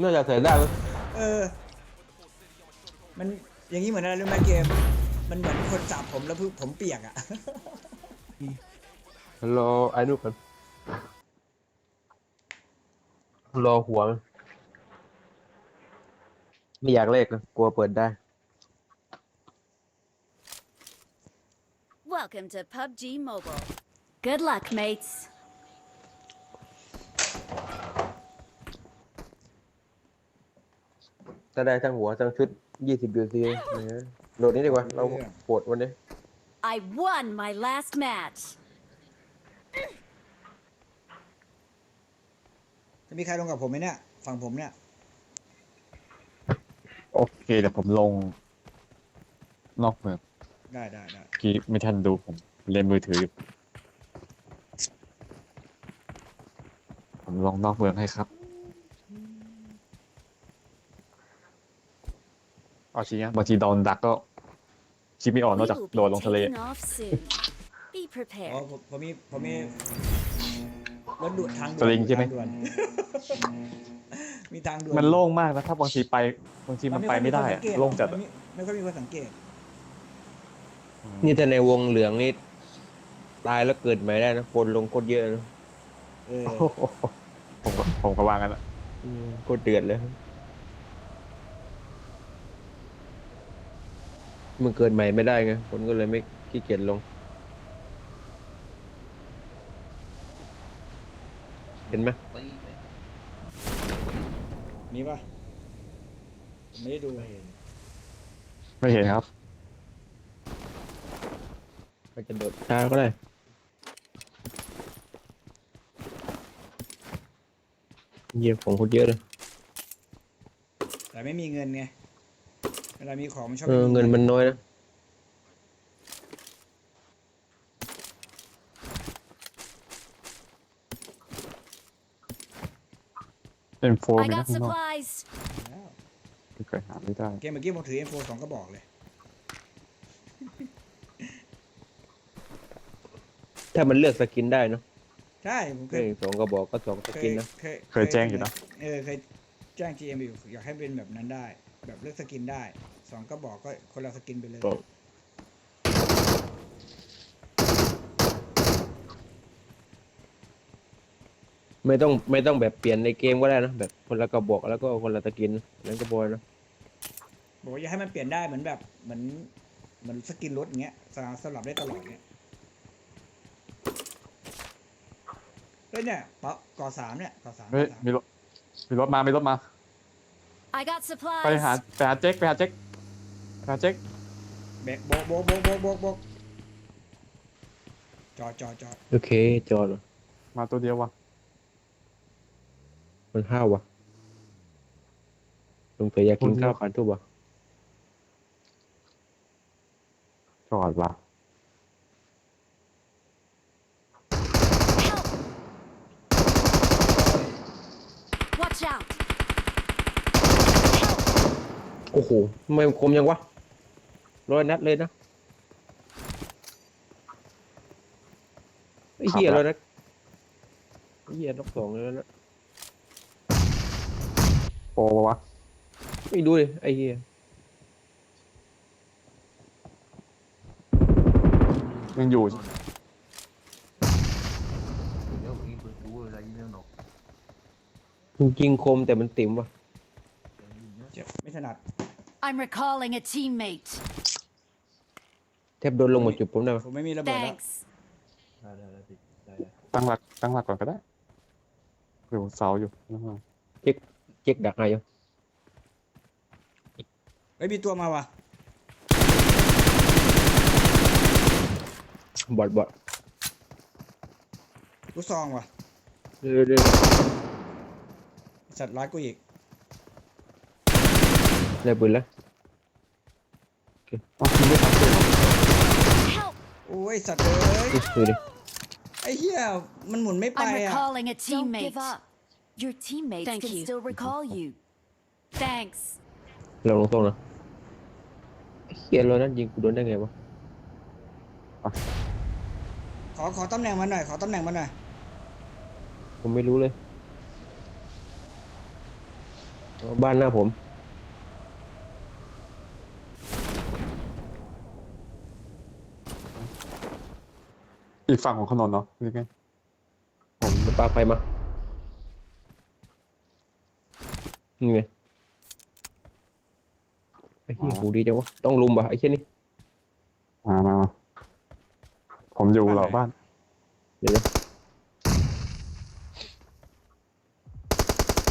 น่าจะใส่ได้ไหมเออ มันอย่างนี้เหมือนอะไรรู้ไหมเกม มันเหมือนคนจับผมแล้วผมเปียกอะ รอไอ้นู่นก่อนรอหัวมันไม่อยากเลขนะกลัวเปิดได้ Welcome to PUBG Mobile. Good luck, mates. ถ้าได้ทั้งหัวทั้งชุดยี่สิบยูซีเนี่ยโหลดนี้ดีกว่า เราปวดวันนี้ I won my last match. จะมีใครลงกับผมไหมเนี่ย ฝั่งผมเนี่ย โอเคเดี๋ยวผมลง นอกเมืองได้ได้ได้เมื่อกี้ไม่ทันดูผมเล่นมือถืออยู่ผมลงนอกเมืองให้ครับ เอาจริงนะบางทีโดนดักก็คิดไม่ออกนอกจาก We will โดดลง be ทะเล taking off soon. Be อ๋อ prepared. ผมผมมีผมมีรถด่วนทางด่สลิงใช่ไหม ทาด่วน มีทางด่วนมันโล่งมากนะถ้าบางทีไปบางทีมันไปไม่ได้อะโล่งจัดอะไม่ค่อยมีคนสังเกตนี่แต่ในวงเหลืองนี่ตายแล้วเกิดใหม่ได้นะคนลงโคตรเยอะนะเออโอ้โหผมก็ผมก็วางกันอะอืมโคตรเดือดเลย มันเกิดใหม่ไม่ได้ไงคนก็เลยไม่ขี้เกียจลง เห็นไหมมีปะผมไม่ได้ดูไม่เห็นครับมันจะโดดช้าก็ได้เยี่ยของคนเยอะเลยแต่ไม่มีเงินไงเว ลามีของมันชอบเออไเงินมันน้อยนะเป็นโฟม I นะ got ข้างนอก supplies. แล้วไม่เคยหาไม่ได้เกมเมื่อกี้ผมถือ M4 สองกระบอกเลย ถ้ามันเลือกสกินได้เนอะใช่ผมเคเอ้ยยสองกระบอกก็สองสเคกิยนนะเคยเคยแจ้งอยู่นะ เออเคยแจ้ง GM อยู่อยากให้เป็นแบบนั้นได้ แบบเลือกสกินได้ สองกระบอกก็คนละสกินไปเลยก็ไม่ต้องไม่ต้องแบบเปลี่ยนในเกมก็ได้นะแบบคนละกระบอกแล้วก็คนละสกินนั้นก็บอยนะบอกว่าอยากให้มันเปลี่ยนได้เหมือนแบบเหมือนเหมือนสกินรถอย่างเงี้ยสลับสลับได้ตลอดเงี้ยแล้วเนี่ยเปาะก่อสามเนี่ยก่อสามเฮ้ยก่อสามมีรถมีรถมามีรถมา I got ไปหา supplies. ไปหาเจ๊กไปหาเจ๊กไป หาเจ๊กแบกโบกโบกโบกโบกโบกโบกจอดจอดจอดโอเค จอดเหรอมาตัวเดียววะมันห้าววะลุงเตยอยากกินข้าวขันทุบวะจอดวะ Help! Watch out! Help! โอ้โหทำไมมันคมยังวะ ร้อยนัดเลยนะไอ้เหี้ยร้อยนัดไอ้เหี้ยนกสองเลยนะโปรวะไม่ดูเลยไอ้เหี้ยยังอยู่จริงๆคมแต่มันติ่มวะเจ็บไม่ถนัด I'm recalling a teammate. แทบโดนลงหมดจุดผมได้ปะผมไม่มีระเบิดแล้ว Thanks. ตั้งหลักตั้งหลักก่อนก็ได้อยู่เสาอยู่ข้างล่างเจ๊กดักไงอยู่เฮ้ยมีตัวมาว่ะบอดบอดลูกซองว่ะเรื่อยสัตว์ร้ายกูอีกๆได้ปืนแล้ว อ๋อไม่ทันเลย Help! โอ้ยสัตว์เอ้ยอุ๊ยดูดิไอ้เหี้ยมันหมุนไม่ไป I'm อะ recalling a Don't teammate. give up. Your teammates Thank can you. still recall you. Thanks. เราลงตรงนะไอ้เฮียเรานั้นยิงกูโดนได้ไงวะขอขอตำแหน่งมันหน่อย ขอตำแหน่งมันหน่อย ผมไม่รู้เลยบ้านหน้าผม อีกฝั่งของถนนเนาะนี่ไงผมจะปาไฟมานี่ไงไอ้ที่หูดีจังวะ ต้องลุมป่ะไอ้เช่นนี่มามามาผมอยู่หลังบ้าน เดี๋ยวนะ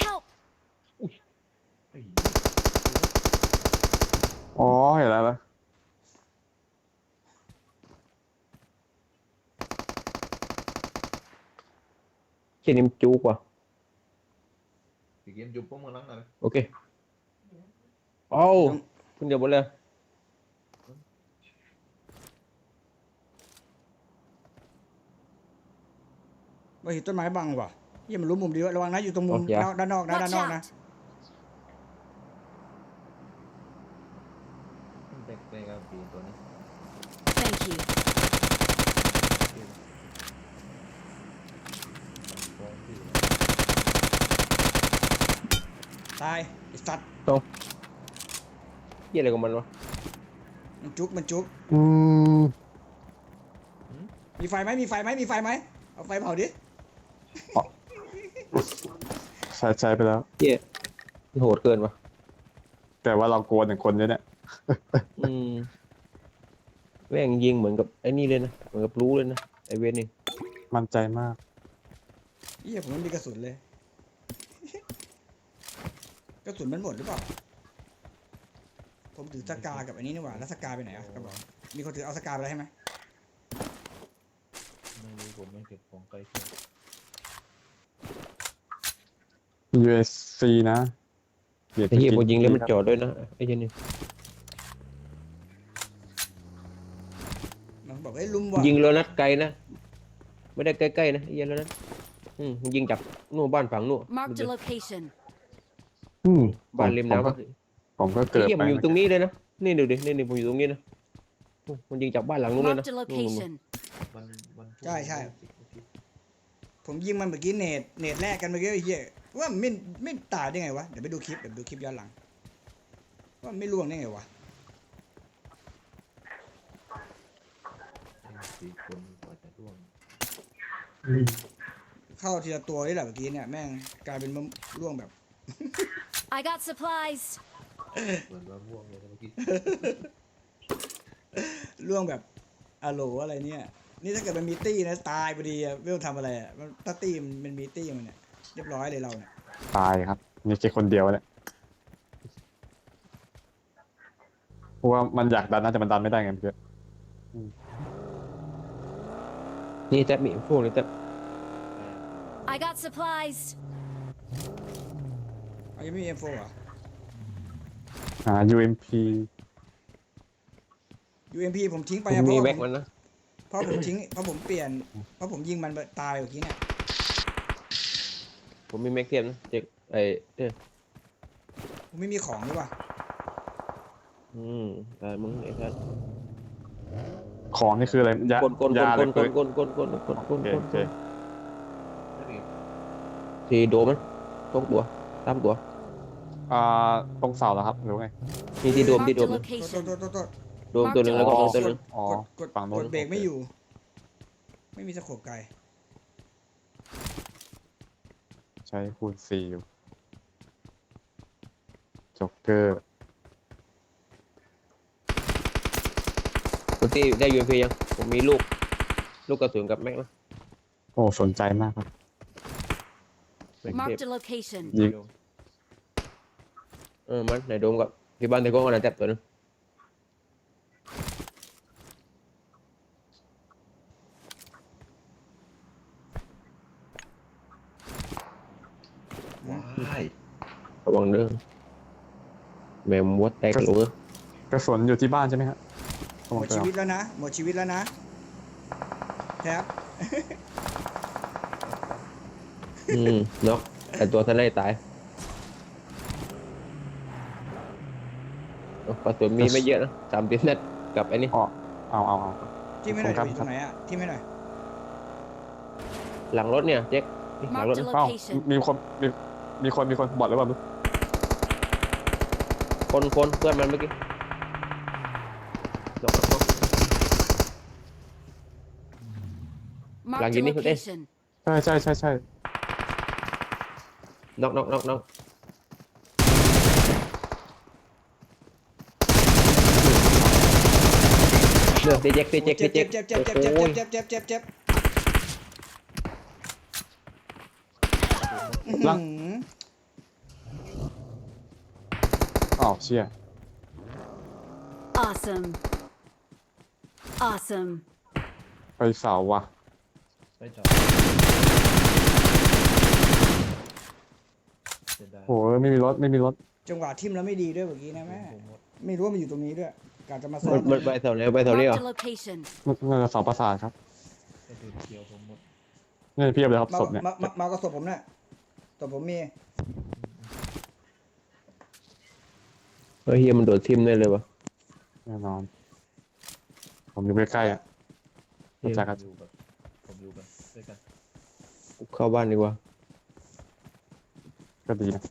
Help! อ๋อเห็นแล้วแล้ว เช่นนี้มันจูกว่ะ Si quieren jumpa mo lang na. โอเคเอาคุณเดี๋ยวหมดเลย ว่าเห็นต้นไม้บังว่ะเยี่ยมันรู้มุมดีวะระวังนะอยู่ตรงมุมนอกด้านนอกนะด้าน Watch นอกนะ ตายไอ้สัตว์เหี้ยอะไรของมันวะมันจุกมันจุกอืมมีไฟไหมมีไฟไหมมีไฟไหมเอาไฟเผาดิใช้ใช้ไปแล้ว เหี้ยมันโหดเกินวะแต่ว่าเรากลัวหนึ่งคนเนี่ยเนี่ยอืมแม่งยิงเหมือนกับไอ้นี่เลยนะเหมือนกับรู้เลยนะไอ้เวนนี่มั่นใจมากเยี่ยผมไม่มีกระสุนเลยก ระสุนมันหมดหรือเปล่า ผมถือสกากับอันนี้นี่หว่า แล้วสกาไปไหนอะกระบอกมีคนถือเอาสกาไปแล้วใช่ไหมไม่รู้ผมไม่เก็บของใกล้เคียง USC นะเดี๋ยวไอ้เหี้ยจะพอกินยิงแล้วมันจอดด้วยนะไอ้เช่นนี่มันบอกเฮ้ยลุมว่ะยิงแล้วนัดไกลนะ ไม่ได้ใกล้ๆนะไอ้เหี้ยแล้วนัดอืมยิงจากนู่นบ้านฝั่งนู่น Marked a location. อืมบ้านริมผมน้ำก็อะผมก็ไอ้เกิดเหี้ยไปมันอยู่ตรงนี้เลยนะนี่ดูดินี่นี่ผมอยู่ตรงนี้นะโอ้มันยิงจากบ้านหลังนู้นเลยนะ Marked a นู่นๆ location. วันวันพรุ่งใช่ใช่นี้ผมยิงมันเมื่อกี้เนตเนตแรกกันเมื่อกี้ไอ้เหี้ยว่ามันไม่ไม่ตายได้ไงวะเดี๋ยวไปดูคลิปเดี๋ยวไปดูคลิปย้อนหลัง ว่ามันไม่ล่วงได้ไงวะสี่คนกว่าจะร่วงเข้าทีละตัวนี่แหละเมื่อกี้เนี่ยแม่งกลายเป็นมะล่วงแบบ I got supplies. เหมือนว่าร่วงเลยนะเมื่อกี้ล่วงแบบอะโหลอะไรเนี่ย นี่ถ้าเกิดมันมีตี้นะตายพอดีอะเวลทำอะไรอะมันถ้าตี้มันมันมีตี้มันเนี่ยเรียบร้อยเลยเราเนี่ยตายครับมีแค่คนเดียวเนี่ยเพราะว่ามันอยากดันนะแต่มันดันไม่ได้ไงเพื่อนนี่แท็บมีพวกนี้แท็บ I got supplies. เอายังไม่มี M4 อะอ่า UMP UMP ผมทิ้งไปผมอะเพมีราะแม็กผมมันนะเพราะผมทิ้งเพราะผมเปลี่ยน เพราะผมยิงมันตายเมื่อกี้เนี่ยผมมีแม็กเทียมนะเจ๊กไอ้เด้อผมไม่มีของหรือเปล่าอืมตายมึงไอ้ท่านของนี่คืออะไรยากดกดกยาดเลยกคือดกดกดกดกดกดโอกเคดโอเคทีโดมมันตกตัวตามตัว อ่าตรงเสาแล้วครับหรือว่าไงนี่ที่โดมที่ Marked โด a มนะโทษ location. โทษโทษโทษโดมตัวหนึ่งแล้วก็ตรงตัวหนึ่งอ๋อ กดกดฝั่งกโน้นดเบรกไม่อยู่ ไม่มีสโคปไกลใช้คูณสี่อยู่จ็อกเกอร์คุณตีได้ยูเอ็มพียัง ผมมีลูก ลูกกระสุนกับแม็กนะโอ้สนใจมากครับ แม็กเทป Marked a location. ยิง เออมันไหนโดมกับที่บ้านแต่ก็กำลังจับตัวนึงว้ายระวังเด้อแมมวัดแตกกันเลยกระสุนอยู่ที่บ้านใช่ไหมครับหมดชีวิตแล้วนะ หมดชีวิตแล้วนะแทบอืมเนาะแต่ตัวท่านได้ตายเอา กระสุนมีไม่เยอะนะสามสิบนัดกับไอ้นี่อ๋อเอาเอาเอา ที่ไม่หน่อยครับ อยู่ตรงไหนอะที่ไม่หน่อยหลังรถเนี่ยเจ๊กนี่หลังรถ Marked a นะเอ้า location. มีคนมีมีคนมีคนบอดหรือเปล่าคนคนเพื่อนมันเมื่อกี้น็อกน็อกน็อก Marked a Lagi ni, Kut, eh. location. ใช่ใช่ใช่ใช่น็อกน็อกน็อกน็อก เลือกดีเจ็กดีเจ็กเจ็ดีบเจ็เจ็กบเจ็บเจ็บเจ็บเจ็บโอ้ยเจ็บเจ็บเจ็บเจ็บลังอื้อหืออ้าวเชี่ย Awesome. Awesome. ไปเสาว่ะไปจอดเสียดายโหไม่มีรถไม่มีรถจังหวะทิมแล้วไม่ดีด้วยเมื่อกี้นะแม่ผมหมดไม่รู้ว่ามันอยู่ตรงนี้ด้วย กาจะมาซ่อมันมมันไปแถวไหนไปแถวนี้เหรอ Marked a location. น่าจะเสาประสาทครับกระดูกเขียวผมหมดนี่เพียบเลยครับมาศพเนี่ยมามามากับศพผมเนี่ยศพผมมีเฮ้ยเฮียมันโดดทิมได้เลยวะแน่นอน ผมอยู่ใกล้ๆอะรู้จักผกันมอยู่กับผมอยู่กันด้วยกันเข้าบ้านดีกว่าก็ดีนะ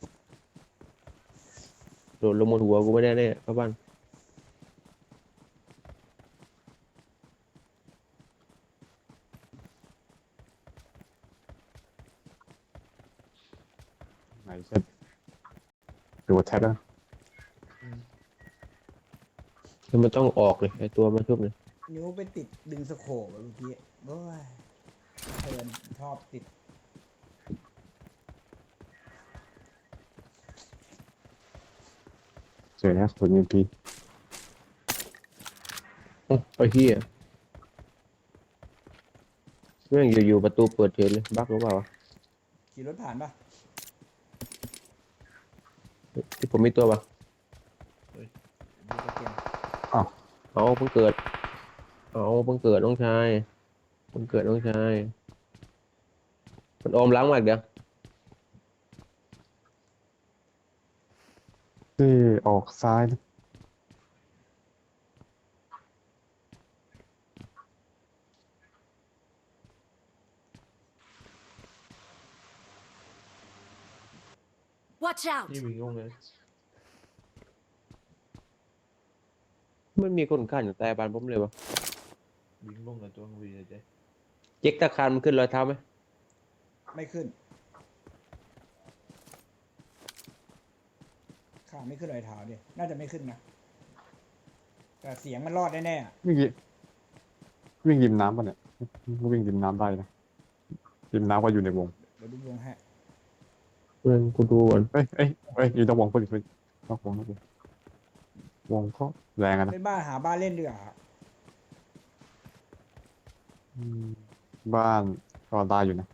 โดดลงบนหัวกูไม่ได้แน่เข้าบ้าน ไหนเช่น ดูว่าแท็บแล้วแล้วมันต้องออกเลยไอตัวมันชุบเนี่ยนิ้วไปติดดึงสโคปอะเมื่อกี้โอ้ยเพลินชอบติดเจอแล้วคนยิงพีโอ้ไอ้เฮียเรื่องอยู่ๆประตูเปิดเฉยเลยบั๊กหรือเปล่าวะขี่รถผ่านปะ ที่ผมมีตัวปะดูตะเกียงเอาเพิ่งเกิด เอาเพิ่งเกิดน้องชายเพิ่งเกิดน้องชาย มันออมล้างมากเดี๋ยวที่ออกซ้ายนะ Watch out. นี่วิ่งลงเลยมันมีคนขั้นอยู่ใต้บ้านผมเลยวะวิ่งลงกับตัววีเลยเจ๊เจ๊กตะคานมันขึ้นรอยเท้าไหมไม่ขึ้นข้าไม่ขึ้นรอยเท้าดิน่าจะไม่ขึ้นนะแต่เสียงมันรอดแน่ๆอะวิ่งยิวิ่งยิมน้ำป่ะเนี่ยวิ่งยิมน้ำได้นะยิมน้ำก็อยู่ในวงเดี๋ยวดูวงให้ เพื่อนกูดูก่อนเอ้ยเอ้ยเอ้ยอยู่ตรงวงพอดีพอดีนอกวงนอกวงวงก็แรงอะนะ เล่นบ้านหาบ้านเล่นดีกว่าอืมบ้านก็ได้อยู่นะ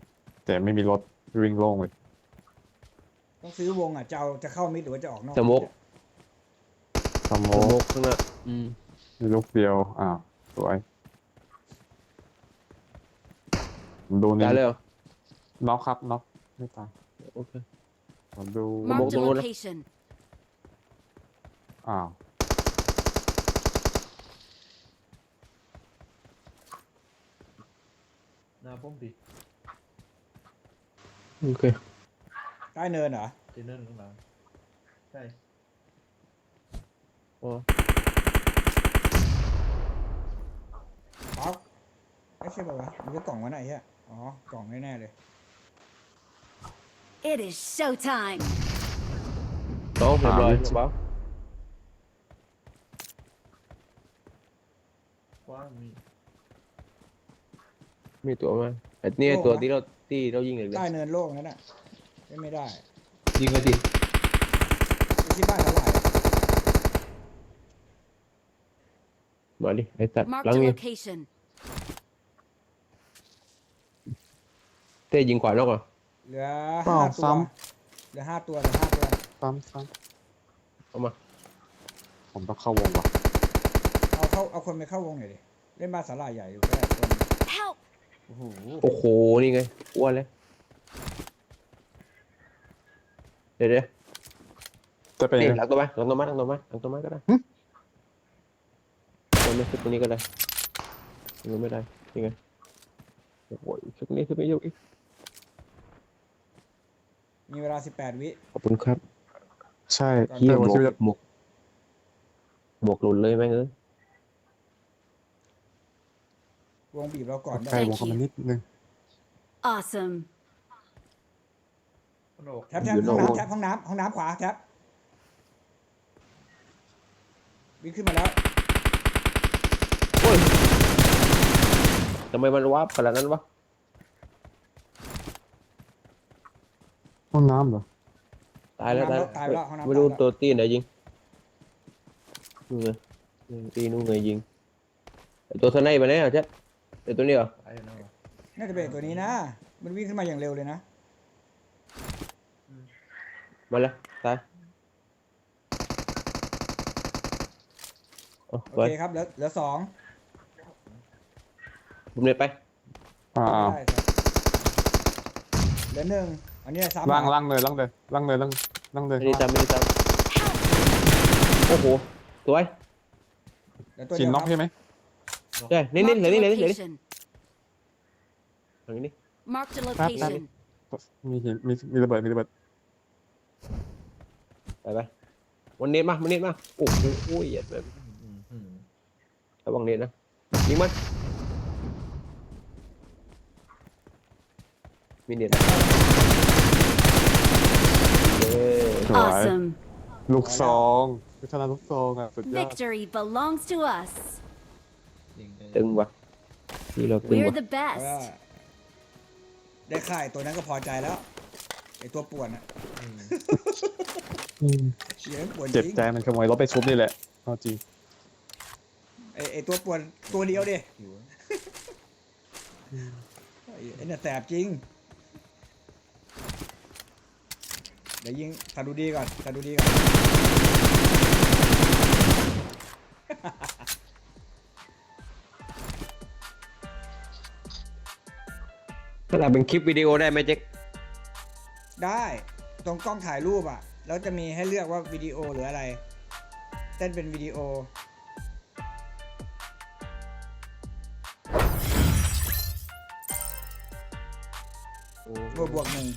แต่ไม่มีรถวิ่งโล่งเลยต้องซื้อวงอะจะเอาจะเข้ามิดหรือว่าจะออกนอกสมกสโมสมกกข้างหน้าอืมมีลูกเดียวอ้าวสวยผมดูนี่ตายเลยเหรอน็อกครับน็อกไม่ตายโอเค ผมดู Marked a Smoke. location. อ้าว หน้าป้อมดิโอเคใต้เนินเหรอ เจเนอร์ข้างหลังใช่อ๋อป๊อกไม่ใช่ป่าวะมันก็กล่องวะไหนเฮียอ๋อ กล่องแน่ๆเลย It is showtime. น้องเรียบร้อยอ่าเปล่ากว้างมีมีตัวไหมไอ้เนี่ยตัวที่เราที่เรายิงเลยใต้เนินโล่งนั่นน่ะเล่นไม่ได้ยิงกันดิไปที่บ้านเท่าไหร่มาดิไอ้สัตว์ Marked หลั ง a นี้ location. เต้ยิงขวานอกอะเหลืออ้าห้าวตัวซ้เหลือห้าตัวเหลือห้าตัวำซ้ำซ้เอามาำผมต้องเข้าวงว่ะเอาเข้าเอาคนไปเข้าวงหน่อยดิเล่นบ้านสาลาใหญ่อยู่ก็ได้คน Help. โอ้โหโอ้โห นี่ไง อ้วนเลย เดี๋ยวเดี๋ยวจะเป็นนี่ยังหไงลังตัวไม้หลังตัวไม้หลังตัวไม้หลังตัวไม้ก็ได้ตัวนี้ชุดตรงนี้ก็ได้ยังไม่ได้ยังไง โอ้ยชุดนี้ชุดนี้ยกอีก มีเวลาสิบแปดวิ ขอบคุณครับ ใช่เฮียเรื่องหมของกชีวิตหมกหมวกหลุดเลยแม่งเอ้ยวงบีบเราก่อนได้ใกล้วงเข้ามานิดนึง Awesome. โนกแท็บแท็บห้องน้ำแท็บห้องน้ำห้องน้ำขวาแท็บวิ่งขึ้นมาแล้วโอ้ยทำไมมันวับขนาดนั้นวะ ห้องน้ำเหรอ ตายแล้วตายตายไปแล้วห้องน้ำไม่รู้ตายแล้ว ตัวตีนไหนยิงนู่นไงตีนู่นไงยิงไอ้ตัวสไนไปไหนอะเจ๊ไอ้ตัวนี้เหรอไอ้เนาะน่าจะเป็นตัวนี้นะ มันวิ่งขึ้นมาอย่างเร็วเลยนะ มาแล้วตายเอาโอไปเคครับ เหลือเหลือสองผมเน็ตไป อ่าได้ครับเหลือหนึ่ง อันนี้ซ้ำล่างล่างเลยล่างเลยล่างเลยล่างล่างเลยไม่ได้จำไม่ได้จำโอ้โหสวยเหลือตัวชิเดีนยวน็อกครับใช่ไหมใช่นี่นี่ Marked เหลือ a นี่เหลือนี่เหลือนี่ location. ทางนี้ Marked a location. มีหินมีมีระเบิดมีระเบิดไปไปวันเน็ตมาวันเน็ตมาโอ้โหโอ้ยเหยียดแบบอืมอืมระวังเน็ตนะยิงมัน มีเน็ตเย้สวย Awesome. ลูกซองพิชนาลูกซองอะสุดยอด Victory belongs to us. จริงตึงว่ะที่เราตึง We're ว่ะ the เอาว่า best. ได้ค่ายตัวนั้นก็พอใจแล้วไอตัวป่วนอะอืมเสียงป่วนเจ็บจริงใจมันขโมยรถไปชุบนี่แหละเอาจริงไอไอตัวป่วนตัวเดียวดิหิวไอ้ไอเนี่ยแสบจริงเดี๋ยวยิงตาดูดีก่อนตาดูดีก่อน ถ้าเราเป็นคลิปวิดีโอได้ไหมเจ๊กได้ตรงกล้องถ่ายรูปอะ แล้วจะมีให้เลือกว่าวิดีโอหรืออะไร เต้นเป็นวิดีโอบวกบวกหนึ่ง